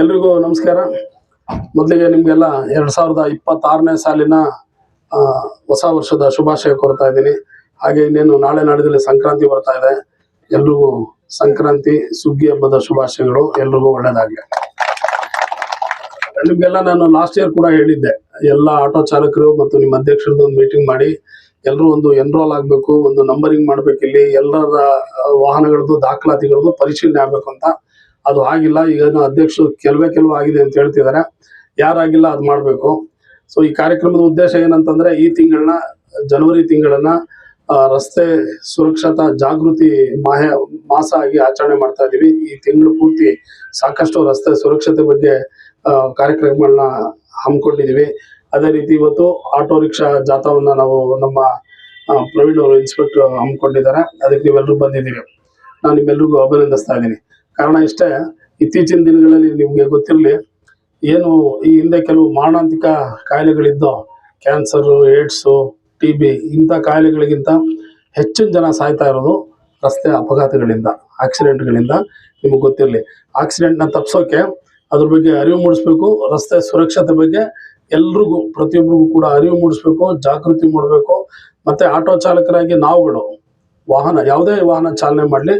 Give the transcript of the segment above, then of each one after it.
ಎಲ್ರಿಗೂ ನಮಸ್ಕಾರ. ಮೊದಲಿಗೆ ನಿಮಗೆಲ್ಲ ಎರಡು ಸಾವಿರದ ಇಪ್ಪತ್ತಾರನೇ ಸಾಲಿನ ಹೊಸ ವರ್ಷದ ಶುಭಾಶಯ ಕೋರ್ತಾ ಇದ್ದೀನಿ. ಹಾಗೆ ಇನ್ನೇನು ನಾಳೆ ನಾಡಿದಲ್ಲಿ ಸಂಕ್ರಾಂತಿ ಬರ್ತಾ ಇದೆ. ಎಲ್ರಿಗೂ ಸಂಕ್ರಾಂತಿ, ಸುಗ್ಗಿ ಹಬ್ಬದ ಶುಭಾಶಯಗಳು. ಎಲ್ರಿಗೂ ಒಳ್ಳೇದಾಗಲಿ. ನಿಮಗೆಲ್ಲ ನಾನು ಲಾಸ್ಟ್ ಇಯರ್ ಕೂಡ ಹೇಳಿದ್ದೆ. ಎಲ್ಲ ಆಟೋ ಚಾಲಕರು ಮತ್ತು ನಿಮ್ಮ ಅಧ್ಯಕ್ಷರದ್ದು ಒಂದು ಮೀಟಿಂಗ್ ಮಾಡಿ ಎಲ್ಲರೂ ಒಂದು ಎನ್ರೋಲ್ ಆಗಬೇಕು, ಒಂದು ನಂಬರಿಂಗ್ ಮಾಡಬೇಕು ಇಲ್ಲಿ ಎಲ್ಲರ ವಾಹನಗಳದ್ದು, ದಾಖಲಾತಿಗಳದ್ದು ಪರಿಶೀಲನೆ ಆಗಬೇಕು ಅಂತ ಅದು ಆಗಿಲ್ಲ, ಈಗ ಅಧ್ಯಕ್ಷರು ಕೆಲವೇ ಕೆಲವು ಆಗಿದೆ ಅಂತ ಹೇಳ್ತಿದ್ದಾರೆ. ಯಾರಾಗಿಲ್ಲ ಅದು ಮಾಡಬೇಕು. ಸೊ ಈ ಕಾರ್ಯಕ್ರಮದ ಉದ್ದೇಶ ಏನಂತಂದ್ರೆ, ಈ ತಿಂಗಳನ್ನ, ಜನವರಿ ತಿಂಗಳನ್ನ ರಸ್ತೆ ಸುರಕ್ಷತಾ ಜಾಗೃತಿ ಮಾಹ, ಮಾಸ ಆಗಿ ಆಚರಣೆ ಮಾಡ್ತಾ ಇದ್ದೀವಿ ಈ ತಿಂಗಳು ಪೂರ್ತಿ ಸಾಕಷ್ಟು ರಸ್ತೆ ಸುರಕ್ಷತೆ ಬಗ್ಗೆ ಕಾರ್ಯಕ್ರಮಗಳನ್ನ ಹಮ್ಮಿಕೊಂಡಿದ್ದೀವಿ ಅದೇ ರೀತಿ ಇವತ್ತು ಆಟೋ ರಿಕ್ಷಾ ಜಾಥಾವನ್ನ ನಾವು ನಮ್ಮ ಪ್ರವೀಣ್ ಅವರು ಇನ್ಸ್ಪೆಕ್ಟರ್ ಹಮ್ಮಿಕೊಂಡಿದ್ದಾರೆ. ಅದಕ್ಕೆ ನೀವೆಲ್ಲರೂ ಬಂದಿದ್ದೀವಿ ನಾನು ನಿಮ್ಮೆಲ್ರಿಗೂ ಅಭಿನಂದಿಸ್ತಾ ಇದ್ದೀನಿ. ಕಾರಣ ಇಷ್ಟೇ, ಇತ್ತೀಚಿನ ದಿನಗಳಲ್ಲಿ ನಿಮಗೆ ಗೊತ್ತಿರಲಿ, ಏನು ಈ ಹಿಂದೆ ಕೆಲವು ಮಾರಣಾಂತಿಕ ಕಾಯಿಲೆಗಳಿದ್ದೋ, ಕ್ಯಾನ್ಸರ್, ಏಡ್ಸು, ಟಿ ಬಿ, ಇಂಥ ಕಾಯಿಲೆಗಳಿಗಿಂತ ಹೆಚ್ಚಿನ ಜನ ಸಾಯ್ತಾ ಇರೋದು ರಸ್ತೆ ಅಪಘಾತಗಳಿಂದ, ಆಕ್ಸಿಡೆಂಟ್ಗಳಿಂದ ನಿಮಗೆ ಗೊತ್ತಿರಲಿ. ಆಕ್ಸಿಡೆಂಟ್ನ ತಪ್ಪಿಸೋಕೆ ಅದ್ರ ಬಗ್ಗೆ ಅರಿವು ಮೂಡಿಸ್ಬೇಕು, ರಸ್ತೆ ಸುರಕ್ಷತೆ ಬಗ್ಗೆ ಎಲ್ರಿಗೂ ಪ್ರತಿಯೊಬ್ಬರಿಗೂ ಕೂಡ ಅರಿವು ಮೂಡಿಸ್ಬೇಕು, ಜಾಗೃತಿ ಮಾಡಬೇಕು, ಮತ್ತೆ ಆಟೋ ಚಾಲಕರಾಗಿ ನಾವುಗಳು ವಾಹನ, ಯಾವುದೇ ವಾಹನ ಚಾಲನೆ ಮಾಡಲಿ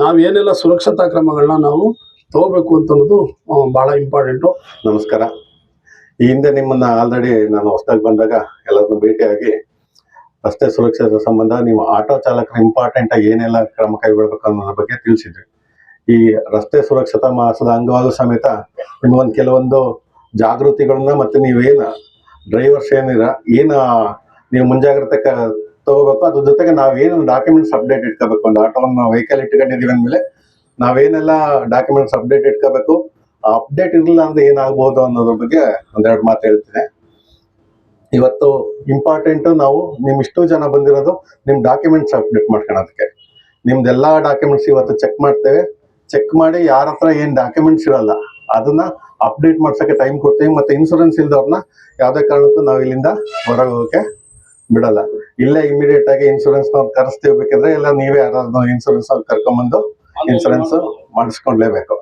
ನಾವು ಏನೆಲ್ಲ ಸುರಕ್ಷತಾ ಕ್ರಮಗಳನ್ನ ನಾವು ತಗೋಬೇಕು ಅಂತ ಅನ್ನೋದು ಬಹಳ ಇಂಪಾರ್ಟೆಂಟು ನಮಸ್ಕಾರ. ಈ ಹಿಂದೆ ನಿಮ್ಮನ್ನ ಆಲ್ರೆಡಿ ನಾನು ಹೊಸದಾಗಿ ಬಂದಾಗ ಎಲ್ಲರನ್ನು ಭೇಟಿಯಾಗಿ ರಸ್ತೆ ಸುರಕ್ಷತೆ ಸಂಬಂಧ ನೀವು ಆಟೋ ಚಾಲಕರು ಇಂಪಾರ್ಟೆಂಟ್ ಆಗಿ ಏನೆಲ್ಲ ಕ್ರಮ ಕೈಗೊಳ್ಬೇಕು ಅನ್ನೋದ್ರ ಬಗ್ಗೆ ತಿಳಿಸಿದ್ರಿ. ಈ ರಸ್ತೆ ಸುರಕ್ಷತಾ ಮಾಸದ ಅಂಗವಾದ ಸಮೇತ ನಿಮ್ಗೊಂದು ಕೆಲವೊಂದು ಜಾಗೃತಿಗಳನ್ನ ಮತ್ತೆ ನೀವೇನು ಡ್ರೈವರ್ಸ್ ಏನಿರ, ಏನು ನೀವು ಮುಂಜಾಗ್ರತೆ ತಗೋಬೇಕು. ಅದ್ರ ಜೊತೆಗೆ ನಾವೇನು ಡಾಕ್ಯುಮೆಂಟ್ಸ್ ಅಪ್ಡೇಟ್ ಇಟ್ಕೋಬೇಕು? ಒಂದು ಆಟೋವನ್ನು ವೆಹಿಕಲ್ ಇಟ್ಕೊಂಡಿದೀವಿ ಅಂದಮೇಲೆ ನಾವೇನೆಲ್ಲ ಡಾಕ್ಯುಮೆಂಟ್ಸ್ ಅಪ್ಡೇಟ್ ಇಟ್ಕೋಬೇಕು? ಅಪ್ಡೇಟ್ ಇರಲಿಲ್ಲ ಅಂದ್ರೆ ಏನಾಗ್ಬೋದು ಅನ್ನೋದ್ರ ಬಗ್ಗೆ ಒಂದೆರಡು ಮಾತು ಹೇಳ್ತೀನಿ. ಇವತ್ತು ಇಂಪಾರ್ಟೆಂಟ್ ನಾವು ನಿಮ್ ಇಷ್ಟು ಜನ ಬಂದಿರೋದು ನಿಮ್ಮ ಡಾಕ್ಯುಮೆಂಟ್ಸ್ ಅಪ್ಡೇಟ್ ಮಾಡ್ಕೊಳೋದಕ್ಕೆ ನಿಮ್ದೆಲ್ಲ ಡಾಕ್ಯುಮೆಂಟ್ಸ್ ಇವತ್ತು ಚೆಕ್ ಮಾಡ್ತೇವೆ. ಚೆಕ್ ಮಾಡಿ ಯಾರ ಹತ್ರ ಏನು ಡಾಕ್ಯುಮೆಂಟ್ಸ್ ಇರಲ್ಲ, ಅದನ್ನ ಅಪ್ಡೇಟ್ ಮಾಡ್ಸಕ್ಕೆ ಟೈಮ್ ಕೊಡ್ತೀವಿ. ಮತ್ತೆ ಇನ್ಸೂರೆನ್ಸ್ ಇಲ್ದವ್ರನ್ನ ಯಾವುದೇ ಕಾರಣಕ್ಕೂ ನಾವು ಇಲ್ಲಿಂದ ಹೊರಗೆ ಹೋಗೋಕ್ಕೆ ಬಿಡಲ್ಲ. ಇಲ್ಲೇ ಇಮಿಡಿಯೇಟ್ ಆಗಿ ಇನ್ಸೂರೆನ್ಸ್ ನಾವು ಕರೆಸ್ತೀವಿ ಬೇಕಂದ್ರೆ ಇಲ್ಲ ನೀವೇ ಯಾರಾದ್ರೂ ಇನ್ಸೂರೆನ್ಸ್ ಕರ್ಕೊಂಡ್ಬಂದು ಇನ್ಸೂರೆನ್ಸ್ ಮಾಡಿಸ್ಕೊಂಡ್ಲೇಬೇಕು.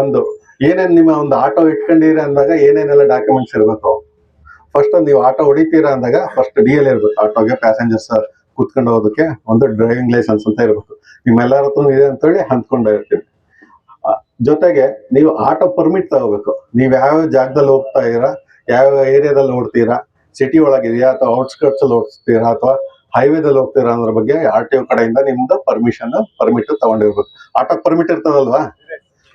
ಒಂದು ಏನೇನ್ ನಿಮ್ಮ ಒಂದು ಆಟೋ ಇಟ್ಕೊಂಡಿರಿ ಅಂದಾಗ ಏನೇನೆಲ್ಲ ಡಾಕ್ಯುಮೆಂಟ್ಸ್ ಇರಬೇಕು? ಫಸ್ಟ್ ನೀವು ಆಟೋ ಹೊಡಿತೀರಾ ಅಂದಾಗ ಫಸ್ಟ್ ಡಿ ಎಲ್ ಇರ್ಬೇಕು. ಆಟೋಗೆ ಪ್ಯಾಸೆಂಜರ್ಸ್ ಕುತ್ಕೊಂಡು ಹೋಗೋದಕ್ಕೆ ಒಂದು ಡ್ರೈವಿಂಗ್ ಲೈಸೆನ್ಸ್ ಅಂತ ಇರಬೇಕು. ನಿಮ್ಮೆಲ್ಲರ ಹತ್ರ ಇದೆ ಅಂತೇಳಿ ಹಂಚ್ಕೊಂಡು ಇರ್ತೀವಿ. ಜೊತೆಗೆ ನೀವು ಆಟೋ ಪರ್ಮಿಟ್ ತಗೋಬೇಕು. ನೀವು ಯಾವ ಜಾಗದಲ್ಲಿ ಹೋಗ್ತಾ ಇದ್ದೀರಾ ಯಾವ ಏರಿಯಾದಲ್ಲಿ ಓಡ್ತೀರಾ ಸಿಟಿ ಒಳಗಿದೆಯಾ ಅಥವಾ ಔಟ್ಸ್ಕರ್ಟ್ಸ್ ಅಲ್ಲಿ ಹೋಗ್ತೀರಾ ಅಥವಾ ಹೈವೇದಲ್ಲಿ ಹೋಗ್ತೀರಾ ಅನ್ನೋದ್ರ ಬಗ್ಗೆ ಆರ್ ಟಿ ಒ ಕಡೆಯಿಂದ ನಿಮ್ದು ಪರ್ಮಿಷನ್ ಪರ್ಮಿಟ್ ತಗೊಂಡಿರ್ಬೇಕು. ಆಟೋ ಪರ್ಮಿಟ್ ಇರ್ತದಲ್ವಾ?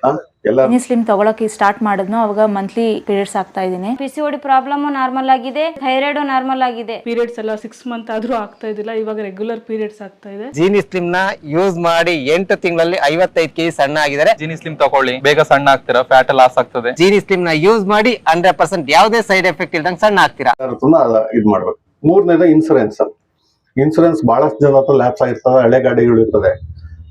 ಹಾ? ಎಲ್ಲ ಸ್ಲಿಮ್ ತಗೊಳಕ್ಕೆ ಸ್ಟಾರ್ಟ್ ಮಾಡಿದ್ನೋ ಅವಾಗ ಮಂತ್ಲಿ ಪೀರಿಯಡ್ಸ್ ಆಗ್ತಾ ಇದೀನಿ. P C O D problem normal ಆಗಿದೆ ಥೈರಾಯ್ಡ್ ನಾರ್ಮಲ್ ಆಗಿದೆ. ಪೀರಿಯಡ್ಸ್ ಎಲ್ಲ ಸಿಕ್ಸ್ ಮಂತ್ ಆದ್ರೂ ಆಗ್ತಾ ಇದಿಲ್ಲ ಇವಾಗ ರೆಗ್ಯುಲರ್ ಪೀರಿಯಡ್ಸ್ ಆಗ್ತಾ ಇದೆ. ಜೀನಿ ಸ್ಲಿಮ್ನ ಯೂಸ್ ಮಾಡಿ ಎಂಟು ತಿಂಗಳಲ್ಲಿ ಐವತ್ತೈದು ಕೆಜಿ ಸಣ್ಣ ಆಗಿದ್ದಾರೆ. ಜೀನಿ ಸ್ಲಿಮ್ ತಗೊಳ್ಳಿ ಬೇಗ ಸಣ್ಣ ಆಗ್ತೀರಾ ಫ್ಯಾಟ್ ಲಾಸ್ ಆಗ್ತದೆ? ಜೀನಿ ಸ್ಲಿಮ್ನ ಯೂಸ್ ಮಾಡಿ ಹಂಡ್ರೆಡ್ ಪರ್ಸೆಂಟ್ ಯಾವುದೇ ಸೈಡ್ ಎಫೆಕ್ಟ್ ಇಲ್ದಂಗ್ ಸಣ್ಣ ಆಗ್ತೀರಾ? ಇದ್ ಮಾಡ್ಬೇಕು. ಮೂರನೇದ ಇನ್ಸೂರೆನ್ಸ್ ಇನ್ಸೂರೆನ್ಸ್ ಬಹಳಷ್ಟು ಜನ ಹತ್ರ ಲ್ಯಾಪ್ಸ್ ಆಗಿರ್ತದೆ ಹಳೆ ಗಾಡಿಗಳು ಇರ್ತದೆ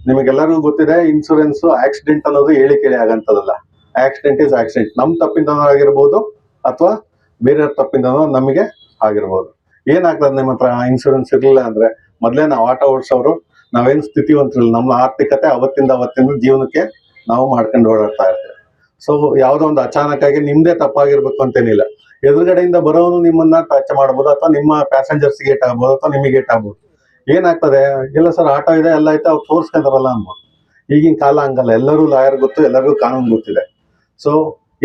ನಿಮಗೆಲ್ಲರಿಗೂ ಗೊತ್ತಿದೆ ಇನ್ಸೂರೆನ್ಸ್ ಆಕ್ಸಿಡೆಂಟ್ ಅನ್ನೋದು ಹೇಳಿ ಕೇಳಿ ಆಗಂತದಲ್ಲ ಆಕ್ಸಿಡೆಂಟ್ ಇಸ್ ಆಕ್ಸಿಡೆಂಟ್ ನಮ್ ತಪ್ಪಿಂದ ಆಗಿರ್ಬೋದು ಅಥವಾ ಬೇರೆಯವ್ರ ತಪ್ಪಿಂದ ನಮಗೆ ಆಗಿರ್ಬೋದು. ಏನಾಗ್ತದೆ ನಿಮ್ಮ ಹತ್ರ ಇನ್ಸೂರೆನ್ಸ್ ಇರಲಿಲ್ಲ ಅಂದ್ರೆ, ಮೊದ್ಲೇ ನಾವು ಆಟೋ ಓಡಿಸೋರು ನಾವೇನ್ ಸ್ಥಿತಿವಂತರಿಲ್ಲ. ನಮ್ಮ ಆರ್ಥಿಕತೆ ಅವತ್ತಿಂದ ಅವತ್ತಿಂದ ಜೀವನಕ್ಕೆ ನಾವು ಮಾಡ್ಕೊಂಡು ಓಡಾಡ್ತಾ ಇರ್ತೇವೆ. ಸೊ ಯಾವುದೋ ಒಂದು ಅಚಾನಕ್ ಆಗಿ ನಿಮ್ದೇ ತಪ್ಪಾಗಿರ್ಬೇಕು ಅಂತೇನಿಲ್ಲ. ಎದುರುಗಡೆಯಿಂದ ಬರೋನು ನಿಮ್ಮನ್ನ ಟಚ್ ಮಾಡ್ಬೋದು, ಅಥವಾ ನಿಮ್ಮ ಪ್ಯಾಸೆಂಜರ್ಸ್ ಗೇಟ್ ಆಗ್ಬೋದು ಅಥವಾ ನಿಮಗೆ ಗೇಟ್ ಆಗ್ಬೋದು ಏನಾಗ್ತದೆ? ಇಲ್ಲ ಸರ್, ಆಟೋ ಇದೆ, ಎಲ್ಲ ಐತೆ, ಅವ್ರು ತೋರಿಸ್ಕೊಂತಾರಲ್ಲ ಅನ್ಬೋದು ಈಗಿನ ಕಾಲ ಹಂಗಲ್ಲ, ಎಲ್ಲರೂ ಲಾಯರ್ ಗೊತ್ತು, ಎಲ್ಲರಿಗೂ ಕಾನೂನು ಗೊತ್ತಿದೆ. ಸೊ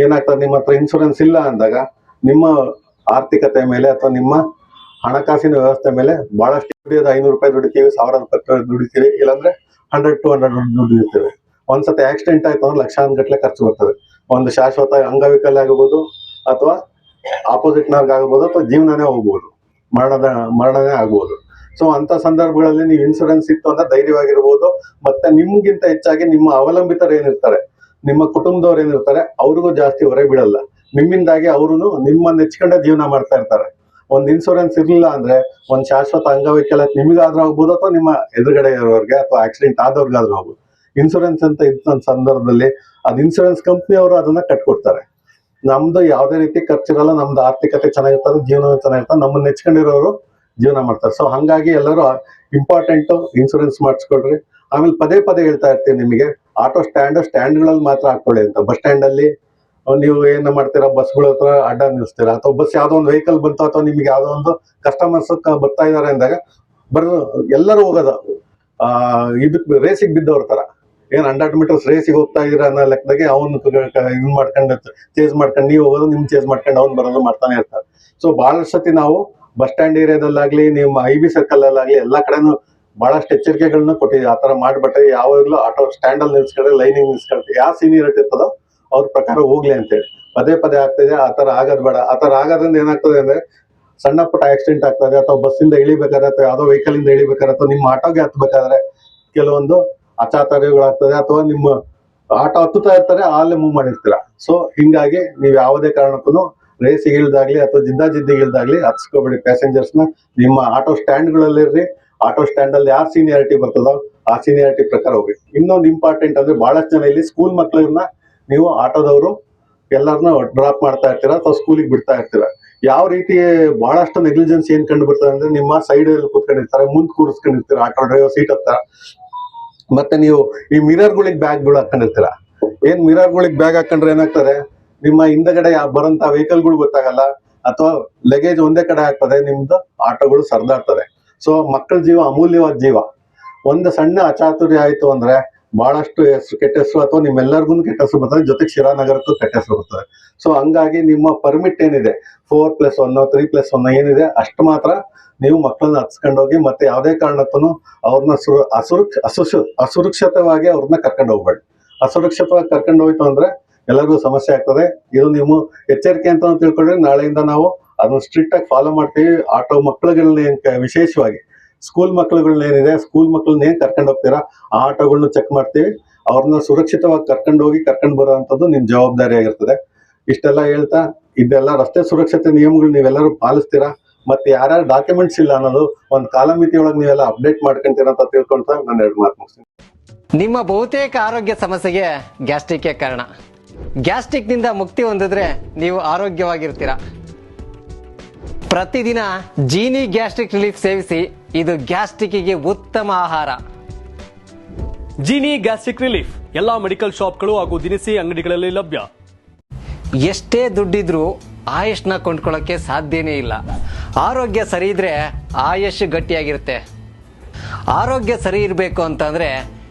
ಏನಾಗ್ತದೆ, ನಿಮ್ಮ ಹತ್ರ ಇನ್ಶೂರೆನ್ಸ್ ಇಲ್ಲ ಅಂದಾಗ, ನಿಮ್ಮ ಆರ್ಥಿಕತೆ ಮೇಲೆ ಅಥವಾ ನಿಮ್ಮ ಹಣಕಾಸಿನ ವ್ಯವಸ್ಥೆ ಮೇಲೆ ಬಹಳಷ್ಟು ದುಡಿಯೋದು ಐನೂರು ರೂಪಾಯಿ ದುಡಿತೀವಿ ಸಾವಿರ ರೂಪಾಯಿ ದುಡಿತೀವಿ ಇಲ್ಲಾಂದ್ರೆ ಹಂಡ್ರೆಡ್ ಟು ಹಂಡ್ರೆಡ್ ದುಡಿತೀವಿ ಒಂದ್ಸತಿ ಆಕ್ಸಿಡೆಂಟ್ ಆಯ್ತು ಅಂದ್ರೆ ಲಕ್ಷಾಂತರ ಗಟ್ಟಲೆ ಖರ್ಚು ಬರ್ತದೆ. ಒಂದು ಶಾಶ್ವತ ಅಂಗವಿಕಲ ಆಗಬಹುದು ಅಥವಾ ಆಪೋಸಿಟ್ನವ್ರಿಗೆ ಆಗಬಹುದು ಅಥವಾ ಜೀವನನೇ ಹೋಗ್ಬೋದು. ಮರಣದ, ಮರಣನೇ ಆಗ್ಬೋದು. ಸೊ ಅಂತ ಸಂದರ್ಭಗಳಲ್ಲಿ ನೀವು ಇನ್ಸೂರೆನ್ಸ್ ಇತ್ತು ಅಂದ್ರೆ ಧೈರ್ಯವಾಗಿರ್ಬೋದು. ಮತ್ತೆ ನಿಮ್ಗಿಂತ ಹೆಚ್ಚಾಗಿ ನಿಮ್ಮ ಅವಲಂಬಿತರು ಏನಿರ್ತಾರೆ? ನಿಮ್ಮ ಕುಟುಂಬದವ್ರು ಏನಿರ್ತಾರೆ? ಅವ್ರಿಗೂ ಜಾಸ್ತಿ ಹೊರೆ ಬಿಡಲ್ಲ. ನಿಮ್ಮಿಂದಾಗಿ ಅವರು ನಿಮ್ಮನ್ನ ಹೆಚ್ಕೊಂಡೇ ಜೀವನ ಮಾಡ್ತಾ ಇರ್ತಾರೆ. ಒಂದ್ ಇನ್ಸೂರೆನ್ಸ್ ಇರ್ಲಿಲ್ಲ ಅಂದ್ರೆ, ಒಂದ್ ಶಾಶ್ವತ ಅಂಗವೈಕಲ್ಯ ನಿಮಗಾದ್ರೂ ಆಗ್ಬೋದು ಅಥವಾ ನಿಮ್ಮ ಎದುರುಗಡೆ ಇರೋರಿಗೆ ಅಥವಾ ಆಕ್ಸಿಡೆಂಟ್ ಆದವ್ರಿಗಾದ್ರೂ ಆಗ್ಬೋದು. ಇನ್ಸೂರೆನ್ಸ್ ಅಂತ ಇದ್ದ ಸಂದರ್ಭದಲ್ಲಿ ಅದ್ ಇನ್ಸೂರೆನ್ಸ್ ಕಂಪ್ನಿಯವರು ಅದನ್ನ ಕಟ್ಕೊಡ್ತಾರೆ. ನಮ್ದು ಯಾವ್ದೇ ರೀತಿ ಖರ್ಚಿರಲ್ಲ, ನಮ್ದು ಆರ್ಥಿಕತೆ ಚೆನ್ನಾಗಿರ್ತದೆ ಜೀವನ ಚೆನ್ನಾಗಿರ್ತದೆ, ನಮ್ಮನ್ನ ನೆಚ್ಕೊಂಡಿರೋರು ಜೀವನ ಮಾಡ್ತಾರೆ. ಸೊ ಹಂಗಾಗಿ ಎಲ್ಲರೂ ಇಂಪಾರ್ಟೆಂಟ್ ಇನ್ಶೂರೆನ್ಸ್ ಮಾಡಿಸ್ಕೊಡ್ರಿ ಆಮೇಲೆ ಪದೇ ಪದೇ ಹೇಳ್ತಾ ಇರ್ತೀನಿ ನಿಮಗೆ ಆಟೋ ಸ್ಟ್ಯಾಂಡ್ ಸ್ಟ್ಯಾಂಡ್ಗಳಲ್ಲಿ ಮಾತ್ರ ಹಾಕೊಳ್ಳಿ ಅಂತ. ಬಸ್ ಸ್ಟ್ಯಾಂಡ್ ಅಲ್ಲಿ ನೀವು ಏನು ಮಾಡ್ತೀರಾ? ಬಸ್ಗಳ ಹತ್ರ ಅಡ್ಡ ನಿಲ್ಲಿಸ್ತೀರಾ ಅಥವಾ ಬಸ್ ಯಾವುದೋ ಒಂದು ವೆಹಿಕಲ್ ಬಂತು ಅಥವಾ ನಿಮ್ಗೆ ಯಾವುದೋ ಒಂದು ಕಸ್ಟಮರ್ಸ್ ಬರ್ತಾ ಇದಾರೆ ಅಂದಾಗ, ಬರ್ ಎಲ್ಲರೂ ಹೋಗೋದು. ಆ ಇದಕ್ ರೇಸಿಗೆ ಬಿದ್ದವ್ರ ತರ ಏನ್ ಹಂಡ್ರೆಡ್ ಮೀಟರ್ಸ್ ರೇಸಿಗೆ ಹೋಗ್ತಾ ಇದೀರ ಅನ್ನೋ ಲೆಕ್ಕದಾಗೆ ಅವ್ನು ಇದ್ ಮಾಡ್ಕೊಂಡು ಚೇಸ್ ಮಾಡ್ಕೊಂಡು, ನೀವು ಹೋಗೋದು, ನಿಮ್ ಚೇಸ್ ಮಾಡ್ಕೊಂಡು ಅವ್ನು ಬರೋದು ಮಾಡ್ತಾನೆ ಇರ್ತಾರೆ. ಸೊ ಬಹಳಷ್ಟು ಸತಿ ನಾವು ಬಸ್ ಸ್ಟ್ಯಾಂಡ್ ಏರಿಯಾದಲ್ಲಾಗ್ಲಿ ನಿಮ್ಮ ಐ ಬಿ ಸರ್ಕಲ್ ಅಲ್ಲಾಗ್ಲಿ, ಎಲ್ಲಾ ಕಡೆನೂ ಬಹಳಷ್ಟು ಎಚ್ಚರಿಕೆಗಳನ್ನ ಕೊಟ್ಟಿದ್ದೀವಿ ಆತರ ತರ ಯಾವಾಗ್ಲೂ ಆಟೋ ಸ್ಟ್ಯಾಂಡ್ ಅಲ್ಲಿ ನಿಲ್ಸ್ಕೊಂಡ್ರೆ ಲೈನಿಂಗ್ ನಿಲ್ಸ್ಕೊಂಡ್ರೆ ಯಾವ ಸೀನಿಯರಿಟಿ ಇರ್ತದೋ ಅವ್ರ ಪ್ರಕಾರ ಹೋಗ್ಲಿ ಅಂತೇಳಿ. ಪದೇ ಪದೇ ಆಗ್ತಿದೆ ಆ ತರ ಆಗೋದ್ ಬೇಡ. ಆ ತರ ಆಗೋದ್ರಿಂದ ಏನಾಗ್ತದೆ ಅಂದ್ರೆ ಸಣ್ಣ ಪುಟ್ಟ ಆಕ್ಸಿಡೆಂಟ್ ಆಗ್ತದೆ, ಅಥವಾ ಬಸ್ಸಿಂದ ಇಳಿಬೇಕಾದ್ರೆ, ಅಥವಾ ಯಾವ್ದೋ ವೆಹಿಕಲ್ ಇಂದ ಇಳಿಬೇಕಾದ್ರೆ, ಅಥವಾ ನಿಮ್ಮ ಆಟೋಗೆ ಹತ್ಬೇಕಾದ್ರೆ ಕೆಲವೊಂದು ಅಚಾತರ್ಯಗಳಾಗ್ತದೆ, ಅಥವಾ ನಿಮ್ಮ ಆಟೋ ಹತ್ತುತ್ತಾ ಇರ್ತಾರೆ, ಅಲ್ಲೇ ಮೂವ್ ಮಾಡಿರ್ತೀರ. ಸೊ ಹಿಂಗಾಗಿ ನೀವು ಯಾವುದೇ ಕಾರಣಕ್ಕೂ ರೇಸಿಗೆ ಇಳ್ದಾಗ್ಲಿ ಅಥವಾ ಜಿದ್ದಾಜಿದ್ದಿಗೆ ಹತ್ಸ್ಕೋಬೇಡಿ ಪ್ಯಾಸೆಂಜರ್ಸ್ನ. ನಿಮ್ಮ ಆಟೋ ಸ್ಟ್ಯಾಂಡ್ ಗಳಲ್ಲಿರ್ರಿ ಆಟೋ ಸ್ಟ್ಯಾಂಡ್ ಅಲ್ಲಿ ಯಾವ ಸೀನಿಯಾರಿಟಿ ಬರ್ತದೋ ಆ ಸೀನಿಯಾರಿಟಿ ಪ್ರಕಾರ ಹೋಗಿ ಇನ್ನೊಂದು ಇಂಪಾರ್ಟೆಂಟ್ ಅಂದ್ರೆ ಬಹಳಷ್ಟು ಜನ ಇಲ್ಲಿ ಸ್ಕೂಲ್ ಮಕ್ಕಳನ್ನ ನೀವು ಆಟೋದವರು ಎಲ್ಲರನ್ನ ಡ್ರಾಪ್ ಮಾಡ್ತಾ ಇರ್ತೀರ ಅಥವಾ ಸ್ಕೂಲಿಗೆ ಬಿಡ್ತಾ ಇರ್ತೀರ? ಯಾವ ರೀತಿ ಬಹಳಷ್ಟು ನೆಗ್ಲಿಜೆನ್ಸ್ ಏನ್ ಕಂಡು ಬರ್ತದೆ ಅಂದ್ರೆ ನಿಮ್ಮ ಸೈಡ್ ಅಲ್ಲಿ ಕುತ್ಕೊಂಡಿರ್ತಾರೆ, ಮುಂದ್ ಕೂರಿಸ್ಕೊಂಡಿರ್ತೀರ, ಆಟೋ ಡ್ರೈವರ್ ಸೀಟ್ ಹತ್ತ ಮತ್ತೆ ನೀವು ಈ ಮಿರರ್ಗಳಿಗೆ ಬ್ಯಾಗ್ಗಳು ಹಾಕೊಂಡಿರ್ತೀರ ಏನ್ ಮಿರರ್ಗಳಿಗೆ ಬ್ಯಾಗ್ ಹಾಕೊಂಡ್ರೆ ಏನಾಗ್ತದೆ? ನಿಮ್ಮ ಹಿಂದಗಡೆ ಬರೋಂತ ವೆಹಿಕಲ್ಗಳು ಗೊತ್ತಾಗಲ್ಲ, ಅಥವಾ ಲಗೇಜ್ ಒಂದೇ ಕಡೆ ಆಗ್ತದೆ, ನಿಮ್ದು ಆಟೋಗಳು ಸರಿದಾಡ್ತದೆ ಸೊ ಮಕ್ಕಳ ಜೀವ ಅಮೂಲ್ಯವಾದ ಜೀವ. ಒಂದು ಸಣ್ಣ ಅಚಾತುರ್ಯ ಆಯ್ತು ಅಂದ್ರೆ ಬಹಳಷ್ಟು ಹೆಸರು ಕೆಟ್ಟ ಹೆಸರು ಅಥವಾ ನಿಮ್ಮೆಲ್ಲರಿಗೂ ಕೆಟ್ಟ ಹೆಸರು ಬರ್ತದೆ, ಜೊತೆಗೆ ಶಿರಾನಗರಕ್ಕೂ ಕೆಟ್ಟ ಹೆಸರು ಬರ್ತದೆ. ಸೊ ಹಂಗಾಗಿ ನಿಮ್ಮ ಪರ್ಮಿಟ್ ಏನಿದೆ? Four plus one three plus one ಏನಿದೆ? ಅಷ್ಟು ಮಾತ್ರ ನೀವು ಮಕ್ಕಳನ್ನ ಹತ್ಸ್ಕೊಂಡೋಗಿ ಮತ್ತೆ ಯಾವುದೇ ಕಾರಣಕ್ಕೂ ಅವ್ರನ್ನ ಸು ಅಸುರಕ್ಷ ಅಸುರಕ್ಷಿತವಾಗಿ ಅವ್ರನ್ನ ಕರ್ಕೊಂಡು ಹೋಗ್ಬೇಡಿ ಅಸುರಕ್ಷಿತವಾಗಿ ಕರ್ಕೊಂಡು ಹೋಯ್ತು ಅಂದ್ರೆ ಎಲ್ಲರಿಗೂ ಸಮಸ್ಯೆ ಆಗ್ತದೆ. ಇದು ನೀವು ಎಚ್ಚರಿಕೆ ಅಂತ ತಿಳ್ಕೊಂಡ್ರೆ ನಾಳೆಯಿಂದ ನಾವು ಅದನ್ನ ಸ್ಟ್ರಿಕ್ಟ್ ಆಗಿ ಫಾಲೋ ಮಾಡ್ತೀವಿ. ಆಟೋ ಮಕ್ಕಳುಗಳನ್ನ ವಿಶೇಷವಾಗಿ ಸ್ಕೂಲ್ ಮಕ್ಕಳುಗಳನ್ನ ಏನಿದೆ ಸ್ಕೂಲ್ ಮಕ್ಕಳನ್ನ ಏನ್ ಕರ್ಕೊಂಡು ಹೋಗ್ತೀರಾ? ಆ ಆಟೋಗಳನ್ನ ಚೆಕ್ ಮಾಡ್ತೀವಿ. ಅವ್ರನ್ನ ಸುರಕ್ಷಿತವಾಗಿ ಕರ್ಕೊಂಡು ಹೋಗಿ ಕರ್ಕೊಂಡು ಬರೋವಂಥದ್ದು ನಿಮ್ ಜವಾಬ್ದಾರಿ ಆಗಿರ್ತದೆ. ಇಷ್ಟೆಲ್ಲ ಹೇಳ್ತಾ, ಇದೆಲ್ಲ ರಸ್ತೆ ಸುರಕ್ಷತೆ ನಿಯಮಗಳು ನೀವೆಲ್ಲರೂ ಪಾಲಿಸ್ತೀರಾ? ಮತ್ತೆ ಯಾರ್ಯಾರು ಡಾಕ್ಯುಮೆಂಟ್ಸ್ ಇಲ್ಲ ಅನ್ನೋದು ಒಂದು ಕಾಲಮಿತಿ ಒಳಗೆ ನೀವೆಲ್ಲ ಅಪ್ಡೇಟ್ ಮಾಡ್ಕೊಂತೀರ ಅಂತ ತಿಳ್ಕೊಂತ ನಾನು ಎರಡು ಮಾತು ಮುಗಿಸ್ತೀನಿ. ನಿಮ್ಮ ಬಹುತೇಕ ಆರೋಗ್ಯ ಸಮಸ್ಯೆಗೆ ಗ್ಯಾಸ್ಟ್ರಿಕ್ ಕಾರಣ. ಗ್ಯಾಸ್ಟ್ರಿಕ್ನಿಂದ ಮುಕ್ತಿ ಹೊಂದಿದ್ರೆ ನೀವು ಆರೋಗ್ಯವಾಗಿರ್ತೀರ. ಪ್ರತಿದಿನ ಜೀನಿ ಗ್ಯಾಸ್ಟ್ರಿಕ್ ರಿಲೀಫ್ ಸೇವಿಸಿ ಇದು ಗ್ಯಾಸ್ಟ್ರಿಕ್ಗೆ ಉತ್ತಮ ಆಹಾರ. ಜೀನಿ ಗ್ಯಾಸ್ಟ್ರಿಕ್ ರಿಲೀಫ್ ಎಲ್ಲಾ ಮೆಡಿಕಲ್ ಶಾಪ್ಗಳು ಹಾಗೂ ದಿನಸಿ ಅಂಗಡಿಗಳಲ್ಲಿ ಲಭ್ಯ. ಎಷ್ಟೇ ದುಡ್ಡಿದ್ರೂ ಆಯುಷ್ನ ಕೊಂಡ್ಕೊಳ್ಳೋಕೆ ಸಾಧ್ಯನೇ ಇಲ್ಲ. ಆರೋಗ್ಯ ಸರಿ ಇದ್ರೆ ಆಯುಷ್ ಗಟ್ಟಿಯಾಗಿರುತ್ತೆ. ಆರೋಗ್ಯ ಸರಿ ಇರಬೇಕು ಅಂತಂದ್ರೆ